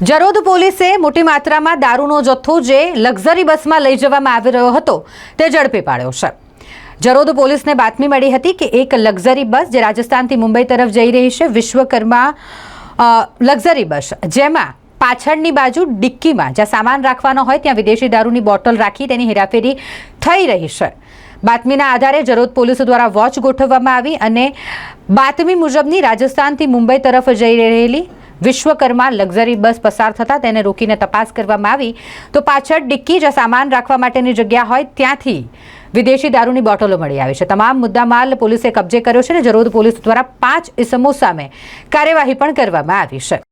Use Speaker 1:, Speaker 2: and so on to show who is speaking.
Speaker 1: જરોદ પોલીસે મોટી માત્રામાં દારૂનો જથ્થો જે લક્ઝરી બસમાં લઈ જવામાં આવી રહ્યો હતો તે ઝડપી પાડ્યો છે. જરોદ પોલીસને બાતમી મળી હતી કે એક લક્ઝરી બસ જે રાજસ્થાનથી મુંબઈ તરફ જઈ રહી છે, વિશ્વકર્મા લક્ઝરી બસ, જેમાં પાછળની બાજુ ડિક્કીમાં જ્યાં સામાન રાખવાનો હોય ત્યાં વિદેશી દારૂની બોટલ રાખી તેની હેરાફેરી થઈ રહી છે. બાતમીના આધારે જરોદ પોલીસ દ્વારા વોચ ગોઠવવામાં આવી અને બાતમી મુજબની રાજસ્થાનથી મુંબઈ તરફ જઈ રહેલી વિશ્વકર્મા લક્ઝરી બસ પસાર થતાં તેને રોકીને તપાસ કરવામાં આવી. તો પાછળ ડિક્કી જ સામાન રાખવા માટેની જગ્યા હોય ત્યાંથી વિદેશી દારૂની બોટલો મળી આવી છે. તમામ મુદ્દામાલ પોલીસે કબજે કર્યો છે અને જરોદ પોલીસ દ્વારા પાંચ ઇસમો સામે કાર્યવાહી પણ કરવામાં આવી છે.